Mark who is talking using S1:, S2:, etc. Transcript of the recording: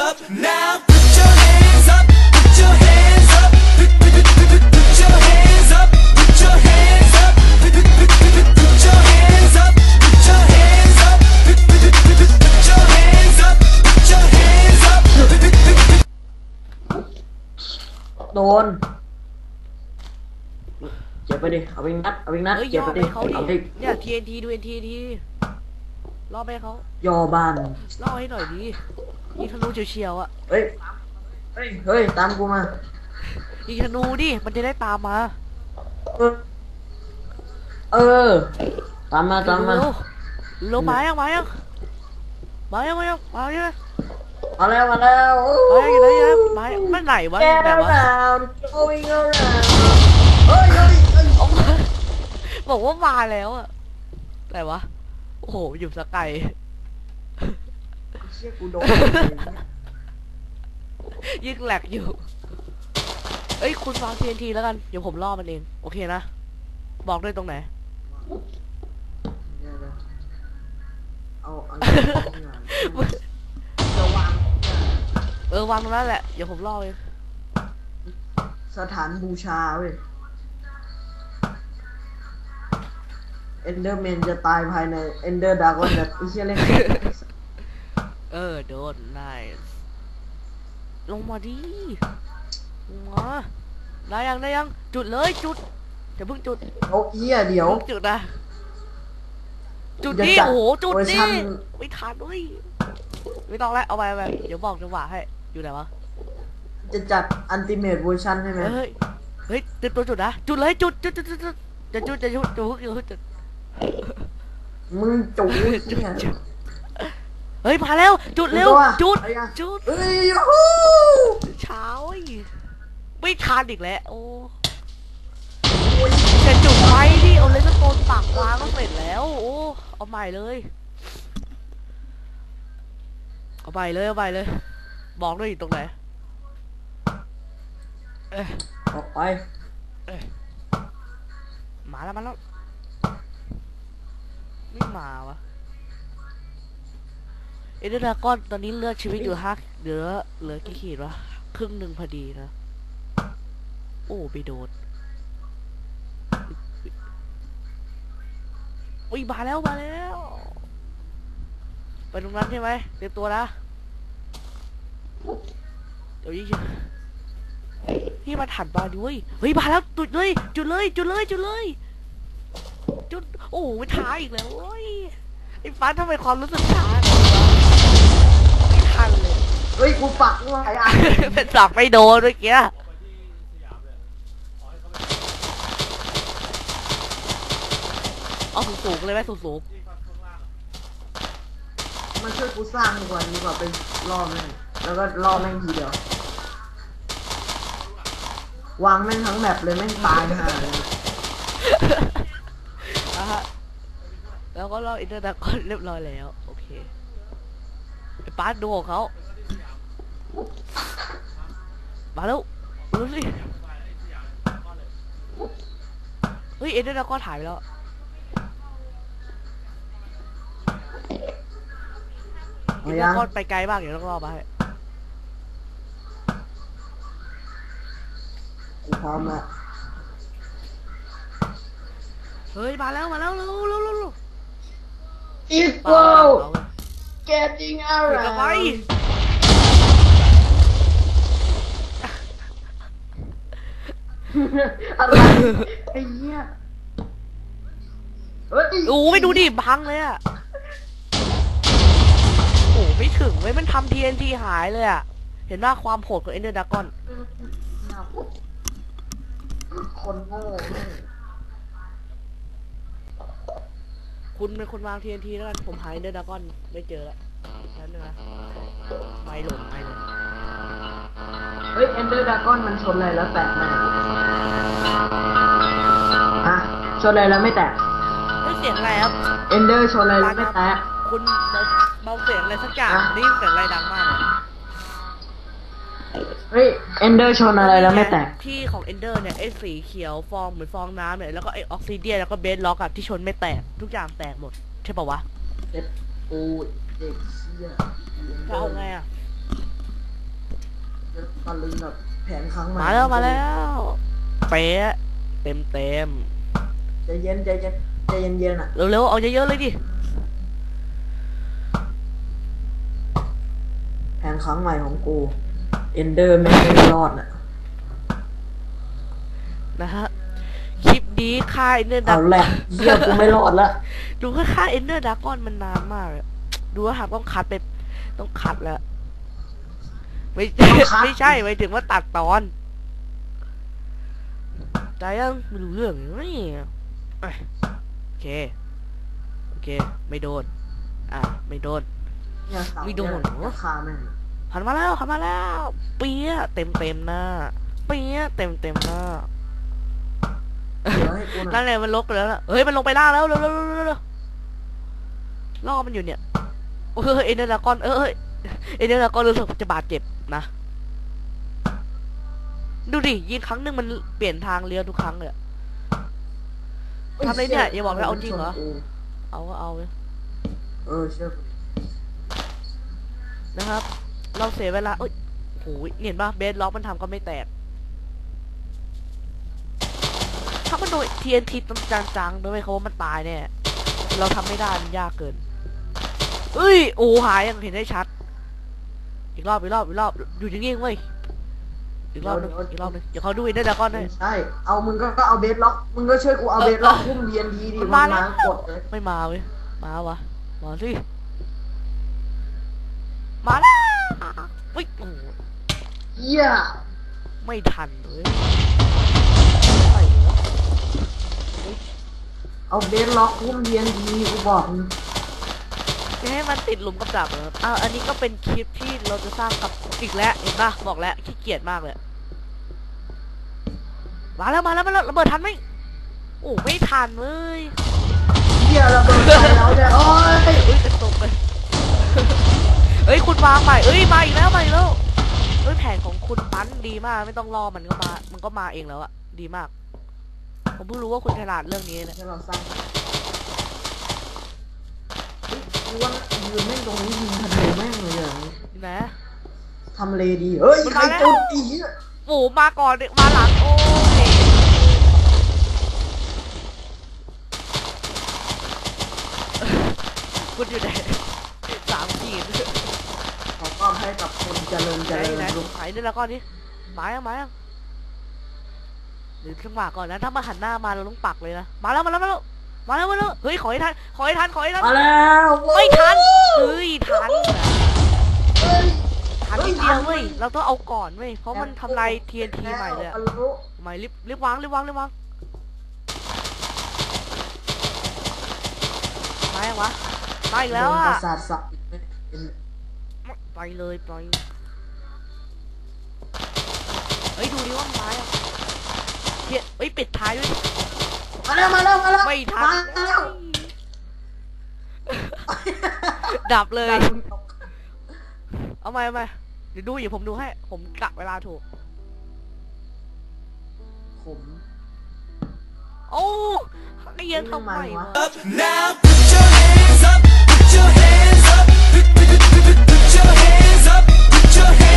S1: up now. Put your hands up. Put your hands up. Put, put, put, put, put, put your hands up. Put your hands up. Put, put, put, put, put, put your hands up. Put your hands up. Put, put, put, put, put, put your hands up. Put your hands up. Put, put, put, put,
S2: โดนเจ็บไปดิเอาไปนัดเอาไปนัด
S3: เฮ้ย
S2: เจ็
S3: ย่
S2: บ
S3: อ
S2: ไป
S3: ไป
S2: ดิ
S3: เขา
S2: เอา
S3: ดิ
S2: ดิ
S3: เนี่ย TNT ดู TNT ล่อไปให้เขา
S2: ยอบ้าน
S3: ล่อให้หน่อยดิยิงธนูเฉียวๆอะ
S2: เฮ้ยเฮ้ยเฮ้ยตามกูมา
S3: ยิงธนูดิมันจะได้ตามมา
S2: เออเออตามมาตามมา
S3: เร็วๆเร็วมายังมายังมายังมายังมายัง
S2: มาแล้วมาแล้ว
S3: มายังอยู่ไหนยังมายังมันไหนวะ
S2: แก
S3: ไหนวะ
S2: around going around เฮ้ยเฮ้ยเฮ้ย
S3: เอามาบอกว่ามาแล้วอะไหนวะ โอ้โหอยู่สกไกล
S2: เชี่ยกูโดน
S3: ยิ่งแหลกอยู่ เอ้ยคุณวาง TNT แล้วกัน เดี๋ยวผมล่อมันเอง โอเคนะ บอกด้วยตรงไหน
S2: เอาอันนี้จะวาง
S3: เออวางตรงนั้นแหละ เดี๋ยวผมล่อเอง
S2: สถานบูชาเว้ย เอนเดอร์แมนจะตายภายในเอนเดอร์ดากอนแบบไอ้เชี่ยเล่น
S3: เออโดนนายลงมาดิลงมาได้ยังได้ยังจุดเลยจุดเดี๋ยวเพิ่งจุด
S2: เอาเอี้ยเดี๋ยว
S3: เพิ่งจุดนะจุด
S2: อย่า
S3: ดิ
S2: จัด
S3: โอ้โหจุด
S2: เวอร์
S3: ดิ
S2: ชัน
S3: ไม่ทันด้วยไม่ต้องแล้วเอาไปเอาไปเดี๋ยวบอกจังหวะให้อยู่ไหนวะ
S2: จะจัดอันติเมทเวอร์ชันใช่ไหม
S3: เฮ้ยเฮ้ยเตรียมตัวจุดนะจุดเลยจุดจุดจุดจุดจุดจะจุดจะจุดจุดจุดจุด
S2: มึงจู๋
S3: จุด
S2: เนี่ย
S3: จุดเฮ้ยมาแล้ว จุดเร็ว
S2: ตัว
S3: จุด
S2: เอายัง
S3: จุด
S2: เอ้ยยูฮู
S3: เช้าอีกไม่ทันอีกแล้วโอ้
S2: โอ้ย
S3: จะจุดไฟดิเอาเลนส์โตนปักวางก็เสร็จแล้ว โอ้เอาใหม่เลย เอาใหม่เลยเอาใหม่เลย บอกด้วยอยู่ตรงไหนเอ้ย
S2: ออกไป
S3: มาแล้วมาแล้ว ไม่มาวะเอเดอร์ดากอนตอนนี้เลือดชีวิตอยู่ฮักเหลือเหลือกี่ขีดวะครึ่งหนึ่งพอดีนะ โอ้ไปโดนอุ้ยมาแล้วมาแล้ว ไปตรงนั้นใช่ไหมเตรียมตัวนะเดี๋ยวยิงพี่มาถัดมาดิเว้ยเฮ้ยมาแล้วจุดเลย จุดเลย จุดเลยจุดเลย โอ้โหไม่ท้าอีกแล้วเว้ยไอ้ฟ้าทำไมความรู้สึกช้าจังวะไม่ทันเลย
S2: เฮ้ยกูปักหลายอัน
S3: เป็นสักไม่โดนเมื่อกี้เอาสูงๆเลยไหมสูง
S2: มันช่วยกูสร้างดีกว่าดีกว่าไปล่อแม่งแล้วก็ล่อแม่งทีเดียว วางแม่งทั้งแบบเลยแม่งตายห่าเลย
S3: ๆนะฮะ แล้วก็รออินเตอร์ดักอนเรียบร้อยแล้ว โอเคไอ้ป้าดูของเขามาแล้วดูสิเฮ้ยเอ็นเดอร์ดักอนถ่ายไปแล้ว
S2: เอา
S3: อินเดอ
S2: ยัง
S3: ร์ดักอนไปไกลมากเดี๋ยวต้องรอมาให้
S2: กูพร้อมละ
S3: เฮ้ย มาแล้ว มาแล้วเร็วเร็ว เร็วเร็ว
S2: อีก
S3: เปล่า
S2: ว
S3: เปล่าเปล่า
S2: getting
S3: หยุดเอาไว้
S2: อะไรไอ้เหี้ยเฮ้ย
S3: โอ้ไม่ดูดิพังเลยอะโอ้ไม่ถึงเว้ยมันทำ TNT หายเลยอะเห็นว่าความโหดของ Ender Dragon
S2: คนโง่
S3: คุณเป็นคนวาง TNT แล้วกัน ผมหา Ender Dragon ไม่เจอแล้วนั่นงนะไม่หล่นไม่หล่น
S2: เฮ้ย Ender Dragon มันชนอะไรแล้วแตกไหมฮะชนอะไรแล้วไม่แตก
S3: เฮ้ยเสียงอะไรครับ
S2: Ender ชนอะไรแล้วไม่แตก
S3: คุณเบาเบาเสียงอะไรสักอย่าง
S2: อะ
S3: นี่เสียงอะไรดังมากเลย
S2: เฮ้ย Ender ชนอะไรแล้วไม่แตก
S3: ที่ของ Ender เนี่ยไอ้สีเขียวฟองเหมือนฟองน้ำเนี่ยแล้วก็ไอ้ออกซิเดียนแล้วก็เบสล็อกอะที่ชนไม่แตกทุกอย่างแตกหมด ใช่ป่าวะ
S2: เจ็บโอ้ยเด็กเชี่ย
S3: จะเอาไงอะ
S2: ตะลึงแบบแผนครั้งใหม่
S3: มาแล้วมาแล้วเป๊ะเต็มเต็ม
S2: ใจเย็นใจเย็นใจเย็นเย็นๆอะ
S3: ๆเร็วๆเอาเยอะๆเลยดิ
S2: แผนครั้งใหม่ของกู เอนเดอร์แม่งไม่รอดอะ
S3: นะฮะ คลิปนี้ค่ายเนอร์ดั
S2: เอา
S3: ก
S2: แหละเหี้ยกูไม่รอดละ
S3: ดูว่าค่ายเอนเนอร์ดักอนมันนานมากเลยดูว่าหากต้องคัดไปต้องคัดแล้ว ไม่ไม่ใช่หมายถึงว่าตัดตอนใจยังไม่รู้เรื่องนี่เอ้ยโอเค โอเค ไม่โดน อะ ไม่โดน
S2: เนี่ยเสา
S3: ไม่โดน
S2: เนี่ย
S3: เหรอ
S2: ราคาแม่ง
S3: หันมาแล้วหันมาแล้ว เปียะเต็มเต็มๆหน้า เปียะเต็มเต็มๆหน้า
S2: เดี๋ยวให้กูหน่
S3: นั่
S2: อย
S3: นไงมันลกไปแล้วล่ะเฮ้ยมันลงไปล่างแล้วเร็วเร็วเร็วเร็วเร็วล่อมันอยู่เนี่ยโอ้ยเอ็นเดอร์ดากอนเออเอ้ยเอ็นเดอร์ดากอนรู้สึกจะบาดเจ็บนะดูดิยิงครั้งหนึ่งมันเปลี่ยนทางเลี้ยวทุกครั้งเลยอะทำอะไรเนี่ยอย่าบอกนะเอาจริงเหรอเอาก็เอาเลย
S2: เออเชื่อกู
S3: นะครับ เราเสียเวลาเอ้ยโอ้ยเห็นปะเบสล็อกมันทำก็ไม่แตก ถ้ามันโดน TNT ตรงจังๆด้วยเขาว่ามันตายเนี่ย เราทำไม่ได้มันยากเกินเอ้ย โอ้หายยังเห็นได้ชัด อีกรอบ อีกรอบ อีกรอบ อยู่นิ่งๆเว้ย อีกรอบหนึงอีกรอบหนึงเดี๋ยวเขาดูอินเดอร์ดากอนให้
S2: ไม่ใช่ เอามึงก็ก็เอาเบสล็อก มึงก็ช่วยกูเอา
S3: เออ
S2: เบสล็อก
S3: เออ
S2: พุ่มเรียนดีดิ
S3: มั
S2: มึ
S3: น
S2: ง
S3: มา
S2: มา
S3: แล้ว
S2: กดเลย
S3: ไม่มาเว้ย มาวะ มาสิ มาแล้วเฮ้ยโอ้โห
S2: เหี้ย
S3: ไม่ทันเลย
S2: เอาเบสล็อกพุ่มเรียนดีกูบอกมึง
S3: จะให้มันติดหลุมกับดักเหรออ่าอันนี้ก็เป็นคลิปที่เราจะสร้างกับอีกแล้วเห็นปะบอกแล้วขี้เกียจมากเลย มาแล้วมาแล้วมาแล้วระเบิดทันไหมโอ้ไม่ทันเว้ย
S2: เอ้ย
S3: คุณวางใหม่เอ้ยมาอีกแล้วมาอีกแล้วเอ้ยแผนของคุณปั้นดีมากไม่ต้องรอมันก็มา มันก็มาเองแล้วอะดีมาก ผมเพิ่งรู้ว่าคุณฉลาดเรื่องนี้เนี่ย
S2: ให้เราสร้างเฮ้ยกูว่ายืนแม่งตรงนี้ยิงทะเลแม่งเลยอย่างนี้
S3: เห็นไหม
S2: ทำเลดีเฮ้ย
S3: มัน
S2: ใคร
S3: มาแล้ว
S2: จุดอีเหี้ย
S3: โอ้มาก่อนเด็กมาหลังโอ้ยคุณอยู่ไหน
S2: ให้กับคนเจริญเจ
S3: ไหน
S2: ริญ
S3: ไหน
S2: ลูก
S3: ไหนนี่แล้วก่อนนี่มายังมายังหรือจังหวะก่อนนะ ถ้ามาหันหน้ามาเราต้องปักเลยนะ มาแล้วมาแล้วมาแล้วมาแล้วมาแล้วเฮ้ยขอให้ทันขอให้ทันขอให้ทัน
S2: มาแล้ว
S3: ไม่ทันเฮ้ยทัน
S2: เฮ้ย
S3: ทันนิดเดียวเว้ยเราต้องเอาก่อนเว้ยเพราะมันทำลาย TNT ใหม่เลยอะ
S2: แล้วรู้
S3: ใหม่รีบรีบวางรีบวางรีบวางมายังวะมาอีกแล้ว
S2: โดน
S3: อะ
S2: ประสาทสับอีกไหมเป็น
S3: ไปเลยไปเฮ้ยดูดิว่ามันมายังเฮ้ยเฮ้ยปิดท้ายด้วย
S2: มาแล้วมาแล้วมาแล้ว
S3: ไม่ทัน
S2: มาแล้ว
S3: ดับเลย
S2: การมึงตก
S3: เอาไหมเอาไหมเดี๋ยวดูอยู่ผมดูให้ ผมกะเวลาถูก
S2: ผม
S3: โอ้ไอ้เหี้ยังทำไมวะ
S1: Up now, put your hands up, Put your hands